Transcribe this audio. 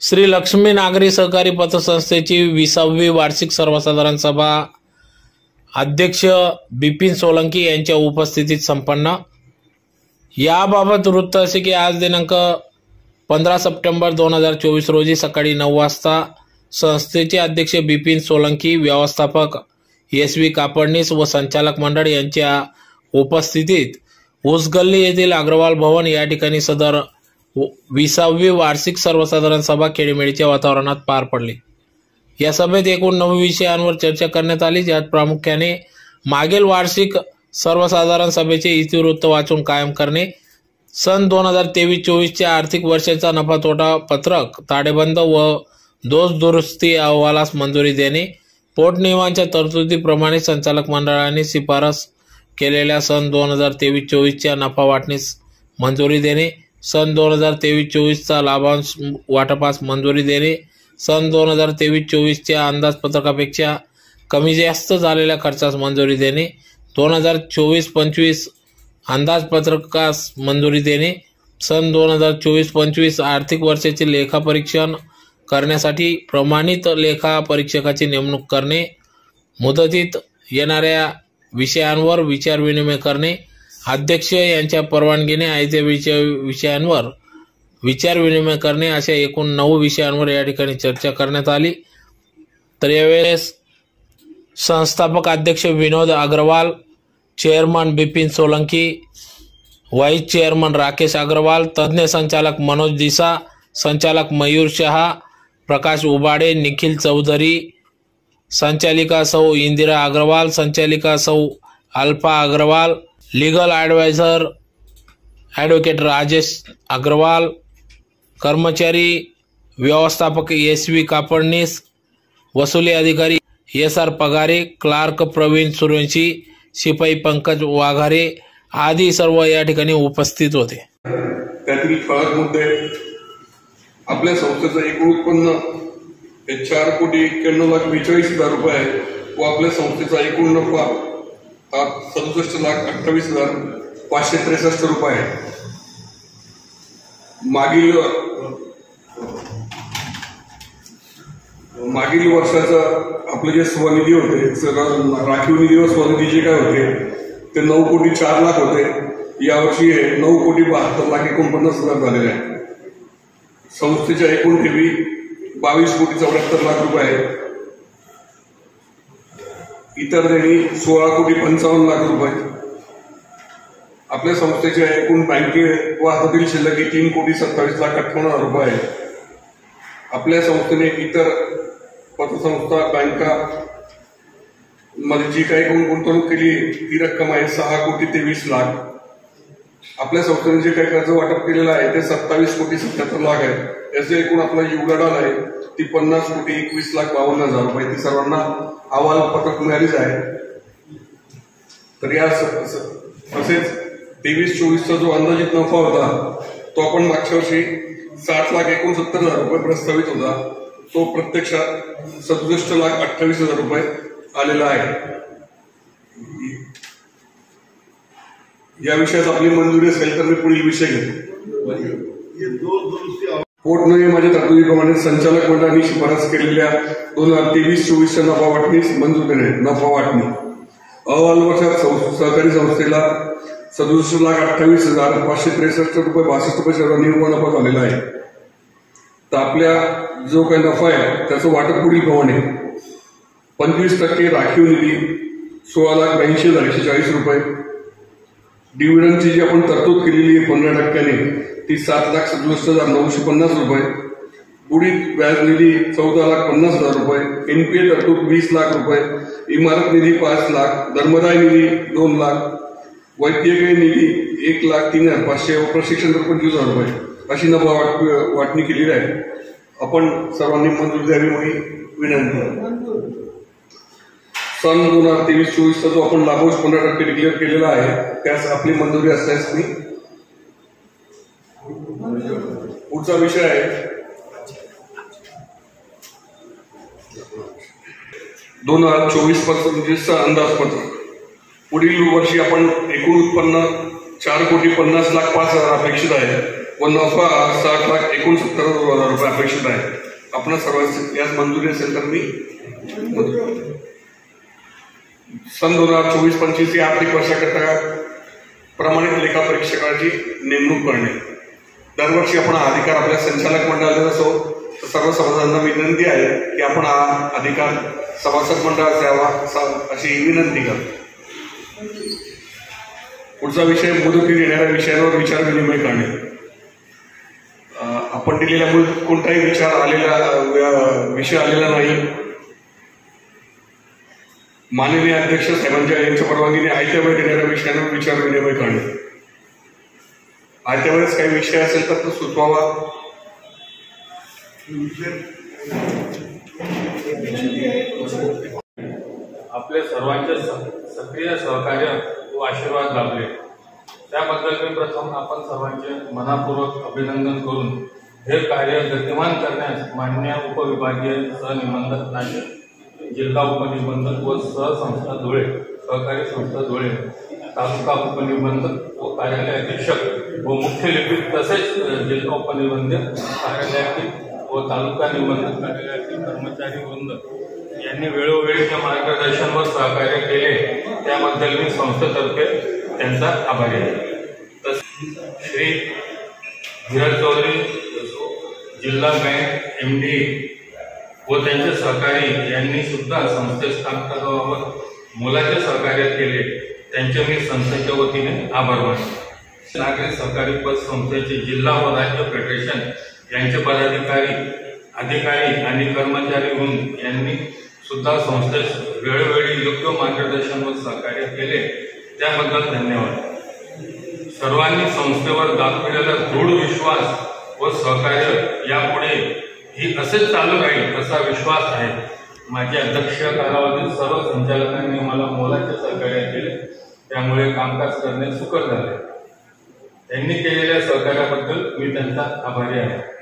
श्री लक्ष्मी नागरी सहकारी पतसंस्थेची विसावी वार्षिक सर्वसाधारण सभा. अध्यक्ष बिपिन सोलंकी यांच्या उपस्थितीत संपन्न. याबाबत वृत्त असे की आज दिनांक पंधरा सप्टेंबर दोन हजार चोवीस रोजी सकाळी नऊ वाजता संस्थेचे अध्यक्ष बिपिन सोलंकी व्यवस्थापक एस व्ही कापडणीस व संचालक मंडळ यांच्या उपस्थितीत उसगल्ली येथील अग्रवाल भवन या ठिकाणी सदर विसावी वार्षिक सर्वसाधारण सभा खेळीमेळीच्या वातावरणात पार पडली. या सभेत एकूण नऊ विषयांवर चर्चा करण्यात आली. ज्यात प्रामुख्याने मागील वार्षिक सर्वसाधारण सभेचे इतिवृत्त वाचून कायम करणे सन दोन हजार तेवीस चोवीसच्या आर्थिक वर्षाचा नफा तोटा पत्रक ताडेबंद व दोष दुरुस्ती अहवालास मंजुरी देणे पोटनियमांच्या तरतुदीप्रमाणे संचालक मंडळाने शिफारस केलेल्या सन दोन हजार तेवीस चोवीसच्या नफा वाटणीस मंजुरी देणे सन दोन हजार तेवीस चोवीसचा लाभांश वाटपास मंजुरी देणे सन दोन हजार तेवीस चोवीसच्या अंदाजपत्रकापेक्षा कमी जास्त झालेल्या खर्चास मंजुरी देणे दोन हजार चोवीस पंचवीस अंदाजपत्रकास मंजुरी देणे सन दोन हजार चोवीस पंचवीस आर्थिक वर्षाचे लेखापरीक्षण करण्यासाठी प्रमाणित लेखापरीक्षकाची नेमणूक करणे मुदतीत येणाऱ्या विषयांवर विचारविनिमय करणे अध्यक्ष यांच्या परवानगीने आयत्या विषय विषयांवर विचारविनिमय करणे अशा एकूण नऊ विषयांवर या ठिकाणी चर्चा करण्यात आली. तर यावेळेस संस्थापक अध्यक्ष Vinod Agrawal chairman Bipin Solanki vice chairman Rakesh Agrawal तज्ज्ञ संचालक मनोज दिसा संचालक मयूर शहा प्रकाश उबाडे निखिल चौधरी संचालिका सौ इंदिरा अग्रवाल संचालिका सौ Alpha Agrawal legal adviser advocate Rajesh Agrawal कर्मचारी व्यवस्थापक एस व्ही कापडणीस वसुली अधिकारी S R Pagare clerk Pravin Survanshi शिपाई पंकज वाघारे आदी सर्व या ठिकाणी उपस्थित होते. त्यातील ठळक मुद्दे आपल्या संस्थेचं एकूण उत्पन्न हे चार कोटी एक्क्याण्णव लाख बेचाळीस हजार रुपये आहे. व आपल्या संस्थेचा एकूण नफा हा सदुसष्ट लाख अठ्ठावीस हजार पाचशे त्रेसष्ट रुपये आहे. मागील मागील वर्षाचं आपले जे स्वनिधी होते राखीव निधी व स्वनिधी जे काय होते ते नऊ कोटी चार लाख होते. यावर्षी हे नऊ कोटी बहात्तर लाख एकोणपन्नास हजार झालेले आहे. संस्थेच्या एकूण ठेवी बावीस कोटी चौऱ्याहत्तर लाख रुपये आहेत इतर देणी सोळा कोटी पंचावन्न लाख रुपये. आपल्या संस्थेच्या एकूण बँके व हातातील शिल्लक तीन कोटी सत्तावीस लाख अठ्ठावन्न हजार रुपये आहेत. आपल्या संस्थेने इतर पतसंस्था बँका मध्ये जी काही गुंतवणूक केली ती रक्कम आहे सहा कोटी तेवीस लाख. आपल्या संस्थेने जे काही कर्ज वाटप केलेलं आहे ते सत्तावीस कोटी सत्याहत्तर लाख आहे. त्याचे एकूण आपला युगडाल आहे ती पन्नास कोटी एकवीस लाख बावन्न हजार रुपये. ती सर्वांना अहवाल पत्रक मिळालीच आहे. तर या स- तसेच तेवीस चोवीसचा जो अंदाजित नफा होता तो आपण मागच्या वर्षी साठ लाख एकोणसत्तर हजार रुपये प्रस्तावित होता. तो प्रत्यक्षात सदुसष्ट लाख अठ्ठावीस हजार रुपये आलेला आहे. या विषयात आपली मंजुरी असेल तर मी पुढील विषय घेतो. पोटनियमाच्या तरतुदीप्रमाणे संचालक मंडळाने शिफारस केलेल्या दोन हजार तेवीस चोवीसच्या नफा वाटणीस मंजूर करणे नफा वाटणी. अहवाल वर्षात सं- सहकारी संस्थेला सदुसष्ट लाख अठ्ठावीस हजार पाचशे त्रेसष्ट रुपये बासष्ट रुपये सर्वांनी रुपये नफा झालेला आहे. तर आपल्या जो काही नफा आहे त्याचं वाटप पुढील प्रमाणे पंचवीस टक्के राखीव निधी सोळा लाख ब्याऐंशी हजार एकशे चाळीस रुपये. डिव्हिडंडची जी आपण तरतूद केलेली आहे पंधरा टक्क्याने ती सात लाख सदुसष्ट हजार नऊशे पन्नास रुपये. बुडीत व्याज निधी चौदा लाख पन्नास हजार रुपये. एनपीए तरतूद वीस लाख रुपये. इमारत निधी पाच लाख. धर्मदाय निधी दोन लाख. वैद्यकीय निधी एक लाख तीन हजार पाचशे व प्रशिक्षण तर पंचवीस हजार रुपये. अशी नफा वाट वाटणी केलेली आहे. आपण सर्वांनी मंजूर द्यावी म्हणून विनंती सन दोन हजार तेवीस चोवीसचा जो आपण लाभांश पंधरा टक्के डिक्लेअर केलेला आहे त्यास आपली मंजुरी असल्यास मी पुढचा विषय आहे. दोन हजार चोवीस पंचवीसचा म्हणजे अंदाजपत्रक पुढील वर्षी आपण एकूण उत्पन्न चार कोटी पन्नास लाख पाच हजार अपेक्षित आहे. व नफा साठ लाख एकोणसत्तर हजार रुपये अपेक्षित आहे. आपण सर्वांची यास मंजुरी असेल तर मी मंजूर सन दोन हजार चोवीस पंचवीस या आर्थिक वर्षाकरता प्रमाणित लेखा परीक्षकाची नेमणूक करणे. दरवर्षी आपण हा अधिकार आपल्या संचालक मंडळाचा असो तर सर्व सभासदांना विनंती आहे की आपण हा अधिकार सभासद मंडळात द्यावा अशी विनंती करतो. पुढचा विषय मुदतीत येणाऱ्या विषयांवर विचार विनिमय करणे. आपण दिलेल्या मुदतीत कोणताही विचार आलेला विषय आलेला नाही. माननीय अध्यक्ष साहेबांच्या यांच्या परवानगीने आयत्या वेळेत येणाऱ्या विषयांवर विचार विनिमय करणे. आयत्या वेळेस काही विषय असेल तर तो सुचवावा. आपल्या सर्वांचे सक्रिय सहकार्य व आशीर्वाद लाभले. त्याबद्दल मी प्रथम आपण सर्वांचे मनापूर्वक अभिनंदन करून हे कार्य गतिमान करण्यास मान्य उपविभागीय सहनिबंधक नाशिक जिल्हा उपनिबंधक व सहसंस्था धुळे सहकारी संस्था धुळे तालुका उपनिबंधक व कार्यालय अधीक्षक व मुख्य लिपिक तसेच जिल्हा उपनिबंधक कार्यालयातील व तालुका निबंधक कार्यालयातील कर्मचारी वृंद यांनी वेळोवेळी जे मार्गदर्शन व सहकार्य केले. त्याबद्दल मी संस्थेतर्फे त्यांचा आभारी आहे. तसेच श्री धीरज चौधरी जिल्हा बँक एम डी व त्यांचे सहकारी यांनी सुद्धा संस्थे स्थापनाबाबत मोलाचे सहकार्य केले. त्यांचे मी संस्थेच्या वतीने आभार मानले नागरी सहकारी पतसंस्थेचे जिल्हा व राज्य फेडरेशन यांचे पदाधिकारी अधिकारी आणि कर्मचारी वृंद यांनी सुद्धा संस्थेस वेळोवेळी योग्य मार्गदर्शन व सहकार्य केले. त्याबद्दल धन्यवाद. सर्वांनी संस्थेवर दाखविलेला दृढ विश्वास व सहकार्य यापुढे ही असेच चालू राहील असा विश्वास आहे. माझ्या अध्यक्ष कालावधीत सर्व संचालकांनी मला मोलाचे सहकार्य केले. त्यामुळे कामकाज करणे सुकर झाले. त्यांनी केलेल्या सहकार्याबद्दल मी त्यांचा आभारी आहे.